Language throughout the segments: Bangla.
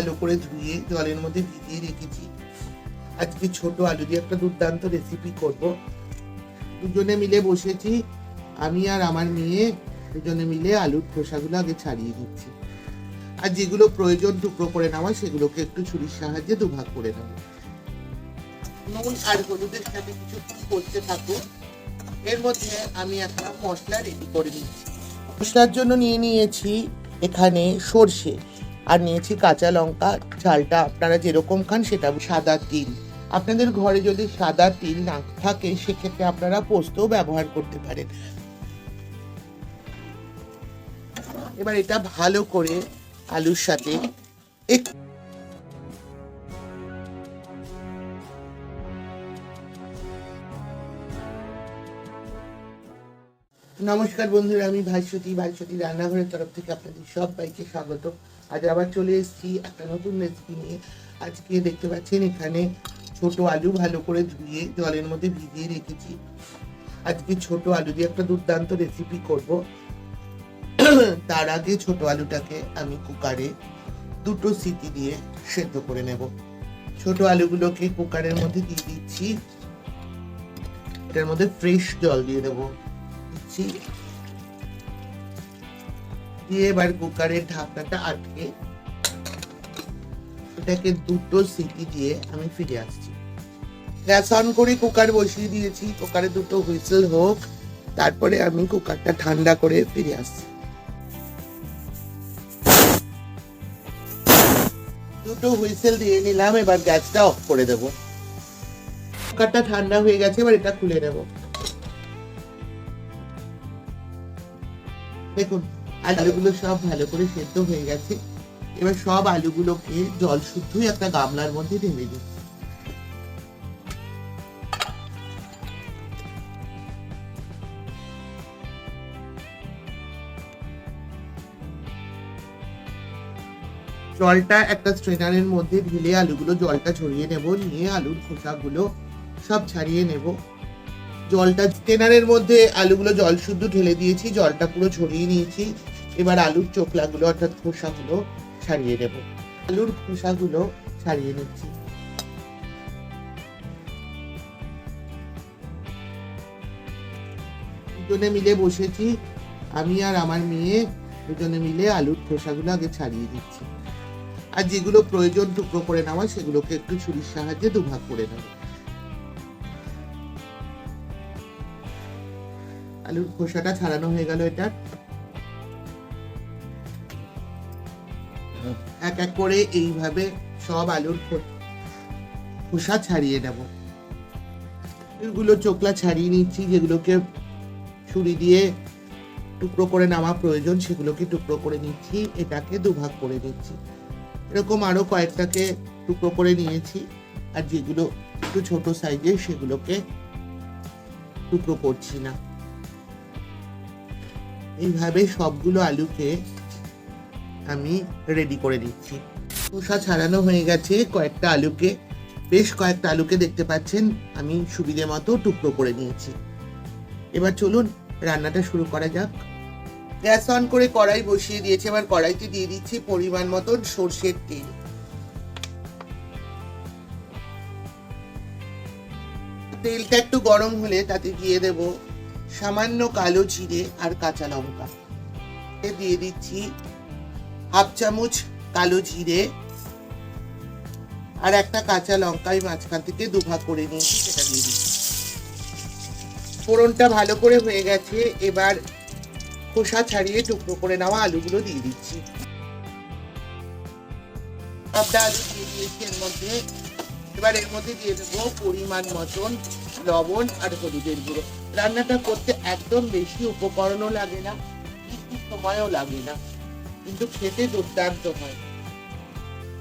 ভালো করে ধুয়ে জলের মধ্যে ভিজিয়ে রেখেছি। আজকে ছোট আলু দিয়ে একটা দুর্দান্ত রেসিপি করব। দুজনে মিলে বসেছি, আমি আর আমার মেয়ে দুজনে মিলে আলুর খোসাগুলো আগে ছাড়িয়ে দিচ্ছি। আর যেগুলো প্রয়োজন টুকরো করে নেওয়া সেগুলোকে একটু ছুরির সাহায্যে দুভাগ করে নেব। নুন আর হলুদের সাথে কিছু করতে থাকো এর মধ্যে আমি একটা মশলা রেডি করে নিচ্ছি। মশলার জন্য নিয়ে নিয়েছি এখানে সর্ষে। আর নিয়েছি কাঁচা লঙ্কা, ঝালটা আপনারা যেরকম খান সেটা সাদা তিল। আপনাদের ঘরে যদি সাদা তিল না থাকে, সেক্ষেত্রে আপনারা পোস্তও ব্যবহার করতে পারেন। এবার এটা ভালো করে আলুর সাথে নমস্কার বন্ধুরা, আমি ভাইসতী ভাইসতী রান্নাঘরের তরফ থেকে আপনাদের সবাইকে স্বাগত। আজ আবার চলে এসেছি একটা নতুন রেসিপি নিয়ে। আজকে দেখতে পাচ্ছেন এখানে ছোট আলু ভালো করে ধুয়ে জলের মধ্যে ভিজিয়ে রেখেছি। আজকে ছোট আলু দিয়ে একটা দুর্দান্ত রেসিপি করব। তার আগে ছোট আলুটাকে আমি কুকারে দুটো সিটি দিয়ে সেদ্ধ করে নেব। ছোট আলুগুলোকে কুকারের মধ্যে দিয়ে দিচ্ছি। এটার মধ্যে ফ্রেশ জল দিয়ে দেবো। দিচ্ছি। দিয়ে এবার কুকারের ঢাকনাটা আটকে এটাকে দুটো সিটি দিয়ে আমি ফিরে আসছি। গ্যাস অন করে কুকার বসিয়ে দিয়েছি। কুকারে দুটো হুইসেল হোক, তারপরে আমি কুকারটা ঠান্ডা করে ফিরে আসছি। দুটো হুইসেল দিয়ে নিলাম, এবার গ্যাসটা অফ করে দেবো। কুকারটা ঠান্ডা হয়ে গেছে, এবার এটা খুলে নেব। দেখুন আলুগুলো সব ভালো করে সেদ্ধ হয়ে গেছে। এবার সব আলুগুলোকে জল শুদ্ধই একটা গামলার মধ্যে ঢেলে দিই। জলটা একটা স্ট্রেনারের মধ্যে ঢেলে আলুগুলো জলটা ছড়িয়ে নেব, নিয়ে আলুর খোসাগুলো সব ছাড়িয়ে নেব। জলটা স্ট্রেনারের মধ্যে আলুগুলো জল শুদ্ধ ঢেলে দিয়েছি, জলটা পুরো ছড়িয়ে নিয়েছি। এবার আলুর চোখলাগুলো অর্থাৎ খোসাগুলো ছাড়িয়ে নেব। আলুর খোসাগুলো ছাড়িয়ে নিচ্ছি। দুজনে মিলে বসেছি। আমি আর আমার মেয়ে দুজনে মিলে আলুর খোসাগুলো আগে ছাড়িয়ে দিচ্ছি আর যেগুলো প্রয়োজন টুকরো করে নেওয়া সেগুলোকে একটু ছুরির সাহায্যে দুভাগ করে নেব। আলুর খোসাটা ছাড়ানো হয়ে গেল এটা এক করে এইভাবে সব আলুর খোসা ছাড়িয়ে নেব। এগুলো চোকলা ছাড়িয়ে নিচ্ছি, যেগুলোকে ছুরি দিয়ে টুকরো করে নেওয়া প্রয়োজন, সেগুলোকে টুকরো করে নিচ্ছি, এটাকে দুভাগ করে নিচ্ছি। এরকম আরও কয়েকটাকে টুকরো করে নিয়েছি, আর যেগুলো একটু ছোট সাইজের, সেগুলোকে টুকরো করছি না। এইভাবে সবগুলো আলুকে আমি রেডি করে দিচ্ছি খোসা ছাড়ানো হয়ে গেছে কয়েকটা আলুকে। বেশ কয়েকটা আলুকে দেখতে পাচ্ছেন, আমি সুবিধে মতো টুকরো করে নিয়েছি। এবার চলুন রান্নাটা শুরু করা যাক। গ্যাস অন করে কড়াই বসিয়ে দিয়েছি, এবার কড়াইতে দিয়ে দিচ্ছি পরিমাণ মতন সর্ষের তেল। তেলটা একটু গরম হলে তাতে দিয়ে দেব সামান্য কালো জিরে আর কাঁচা লঙ্কা। দিয়ে দিচ্ছি হাফ চামচ কালো জিরে আর একটা কাঁচা লঙ্কা আমি মাঝখান থেকে দুভাগ করে নিয়েছি, সেটা দিয়ে দিচ্ছি। ফোড়নটা ভালো করে হয়ে গেছে, এবার খোসা ছাড়িয়ে টুকরো করে নেওয়া আলুগুলো দিয়ে দিচ্ছি। সবটা আলু দিয়ে দিয়েছি এর মধ্যে। এবার এর মধ্যে দিয়ে দেবো পরিমাণ মতন লবণ আর হলুদের গুঁড়ো। রান্নাটা করতে একদম বেশি উপকরণও লাগে না বেশি সময়ও লাগে না। কিন্তু খেতে দুর্দান্ত হয়।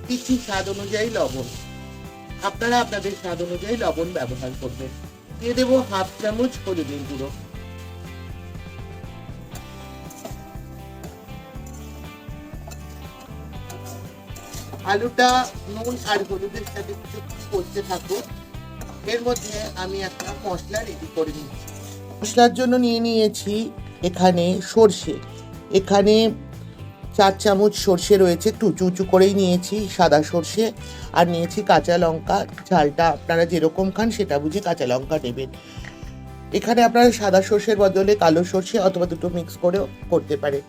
দিচ্ছি স্বাদ অনুযায়ী লবণ। আপনারা আপনাদের স্বাদ অনুযায়ী লবণ ব্যবহার করবেন। দিয়ে দেবো হাফ চামচ হলুদের গুঁড়ো। আলুটা নুন আর হলুদের সাথে কিছু করতে থাকো এর মধ্যে আমি একটা মশলা রেডি করে নিচ্ছি। মশলার জন্য নিয়ে নিয়েছি এখানে সর্ষে। এখানে চার চামচ সর্ষে রয়েছে উঁচু উঁচু করেই নিয়েছি, সাদা সর্ষে, আর নিয়েছি কাঁচা লঙ্কা। ঝালটা আপনারা যেরকম খান সেটা বুঝে কাঁচা লঙ্কা নেবেন এখানে আপনারা সাদা সর্ষের বদলে কালো সর্ষে অথবা দুটো মিক্স করেও করতে পারে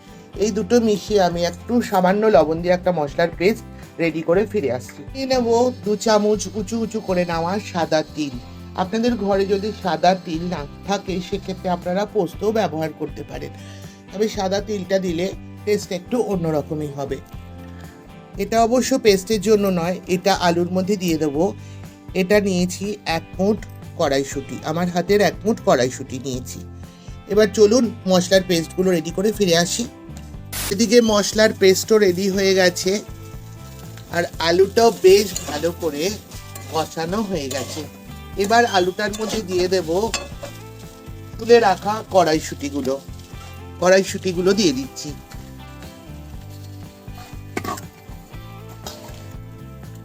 এই দুটো মিশিয়ে আমি একটু সামান্য লবণ দিয়ে একটা মশলার পেস্ট রেডি করে ফিরে আসছি। নিয়ে নেব দু চামচ উঁচু উঁচু করে নেওয়া সাদা তিল। আপনাদের ঘরে যদি সাদা তিল না থাকে, সেক্ষেত্রে আপনারা পোস্তও ব্যবহার করতে পারেন। তবে সাদা তিলটা দিলে টেস্ট একটু অন্যরকমই হবে। এটা অবশ্য পেস্টের জন্য নয়, এটা আলুর মধ্যে দিয়ে দেবো। এটা নিয়েছি এক মুঠ কড়াইশুঁটি, আমার হাতের এক মুঠ কড়াইশুঁটি নিয়েছি। এবার চলুন মশলার পেস্টগুলো রেডি করে ফিরে আসি। এদিকে মশলার পেস্টও রেডি হয়ে গেছে, আর আলুটাও বেশ ভালো করে কষানো হয়ে গেছে। এবার আলুটার মধ্যে দিয়ে দেব তুলে রাখা কড়াইশুঁটিগুলো। কড়াইশুঁটিগুলো দিয়ে দিচ্ছি।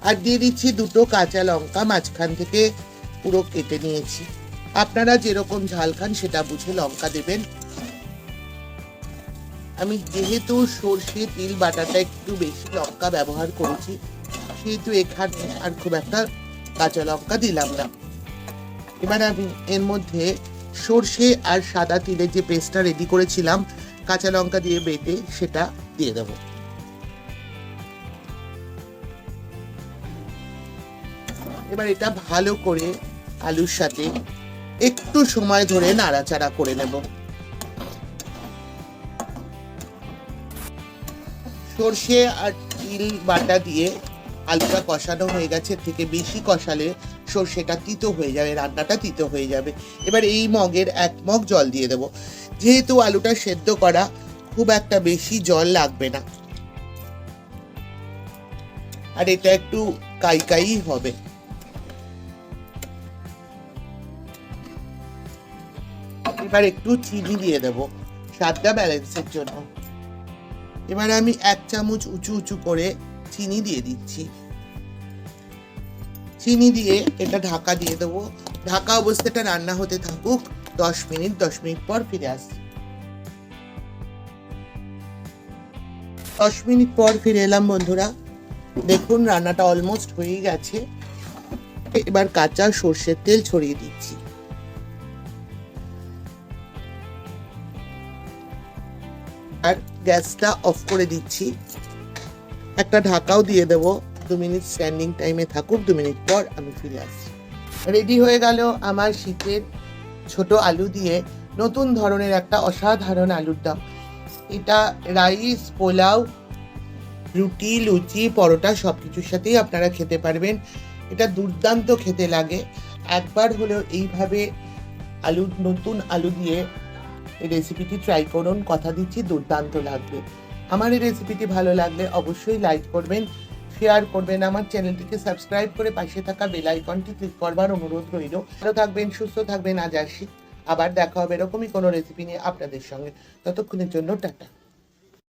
আর দিয়ে দিচ্ছি দুটো কাঁচা লঙ্কা মাঝখান থেকে পুরো কেটে নিয়েছি। আপনারা যেরকম ঝাল খান সেটা বুঝে লঙ্কা দেবেন। আমি যেহেতু সর্ষে, তিল, বাটাটা একটু বেশি লঙ্কা ব্যবহার করেছি, সেহেতু এখানে আর খুব একটা কাঁচা লঙ্কা দিলাম না। এবার আমি এর মধ্যে সর্ষে আর সাদা তিলের যে পেস্টটা রেডি করেছিলাম, কাঁচা লঙ্কা দিয়ে বেটে সেটা দিয়ে দেবো। এবার এটা ভালো করে আলুর সাথে একটু সময় ধরে নাড়াচাড়া করে নেব। সর্ষে আর তিল বাটা দিয়ে আলুটা কষানো হয়ে গেছে থেকে বেশি কষালে সর্ষেটা তিতো হয়ে যাবে, রান্নাটা তিতো হয়ে যাবে। এবার এই মগের এক মগ জল দিয়ে দেবো। যেহেতু আলুটা সেদ্ধ করা, খুব একটা বেশি জল লাগবে না। আর এটা একটু কাই হবে। এবার একটু চিনি দিয়ে দেবো স্বাদটা ব্যালেন্সের জন্য। এবার আমি এক চামচ উঁচু উঁচু করে চিনি দিয়ে দিচ্ছি। চিনি দিয়ে এটা ঢাকা দিয়ে দেবো। ঢাকা অবস্থাটা রান্না হতে থাকুক, দশ মিনিট দশ মিনিট পর ফিরে আসছি। দশ মিনিট পর ফিরে এলাম বন্ধুরা। দেখুন রান্নাটা অলমোস্ট হয়ে গেছে। এবার কাঁচা সর্ষের তেল ছড়িয়ে দিচ্ছি। আর গ্যাসটা অফ করে দিচ্ছি। একটা ঢাকাও দিয়ে দেবো। দু মিনিট স্ট্যান্ডিং টাইমে থাকুক, দু মিনিট পর আমি ফিরে আসছি। রেডি হয়ে গেল আমার শীতের ছোট আলু দিয়ে নতুন ধরনের একটা অসাধারণ আলুর দম। এটা রাইস পোলাও, রুটি, লুচি, পরোটা সব কিছুর সাথেই আপনারা খেতে পারবেন। এটা দুর্দান্ত খেতে লাগে। একবার হলেও এইভাবে আলু, নতুন আলু দিয়ে এই রেসিপিটি ট্রাই করুন, কথা দিচ্ছি, দুর্দান্ত লাগবে। আমার এই রেসিপিটি ভালো লাগলে অবশ্যই লাইক করবেন শেয়ার করবেন, আমার চ্যানেলটিকে সাবস্ক্রাইব করে পাশে থাকা বেল আইকনটি ক্লিক করবার অনুরোধ রইল। ভালো থাকবেন, সুস্থ থাকবেন, আজ আসি। আবার দেখা হবে এরকমই কোনো রেসিপি নিয়ে আপনাদের সঙ্গে। ততক্ষণের জন্য টাটা।